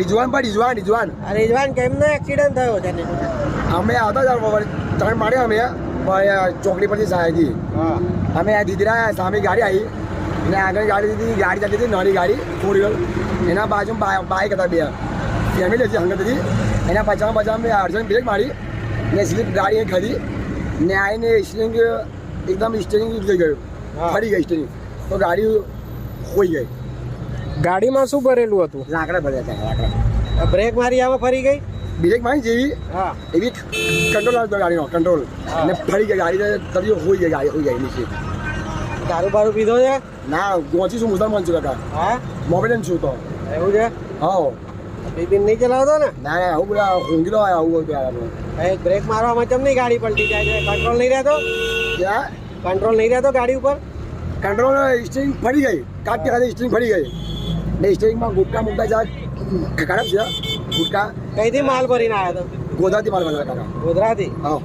રિજવાન પણ રિજવાન રિજવાન. રિજવાન કેમનો એક્સિડન્ટ થયો છે ને અમે આવતા હતા ત્રણ મારે અમે ચોકડી પરથી સાહેબથી હા. અમે આ દીદરા સામે ગાડી આવી. ને આગળ ગાડી દીધી ગાડી જતી હતી નાની ગાડી ફોર વ્હીલર એના બાજુ બાઇક હતા બે. ફેમિલી હતી હંગત હતી. એના પચામાં પચામાં મેં અર્જન્ટ બ્રેક મારી. ને સ્લીપ ગાડી એ ખરી ને આવીને સ્ટેરિંગ એકદમ સ્ટેરિંગ થઈ ગયું. હા. ફરી ગઈ સ્ટેરિંગ તો ગાડી ખોઈ ગઈ. ગાડીમાં શું ભરેલું હતું? લાકડા ભરેલા લાકડા. બ્રેક મારી આમાં ફરી ગઈ. બ્રેક મારી જેવી. હા. એવી કંટ્રોલ આવતો ગાડીનો કંટ્રોલ અને ફરી ગઈ ગાડી તરીકે હોઈ ગઈ ગાડી હોઈ ગઈ નીચે દારૂ બારું પીધો છે? ના ગોચી શું મુસલમાન છું કાકા. હા? મોમેડન છું તો. એવું છે? હા. બિપિન નહીં ચલાવતો ને? ના ના આવું બધા ઊંઘી આવ્યા આવું એ બ્રેક મારવામાં ચમ નહીં ગાડી પલટી જાય છે? કંટ્રોલ નહીં રહેતો? કંટ્રોલ નહીં રહેતો ગાડી ઉપર? કંટ્રોલ સ્ટીરિંગ ફરી ગઈ. કાટ કે ખાલી સ્ટીરિંગ ફરી ગઈ. ને સ્ટિંગમાં ગુટકા મુટકા જાય ખરાબ છે ગુટકા કઈથી માલ ભરીને આવ્યો હતો માલ મારવાના કાકા ગોધરાથી હા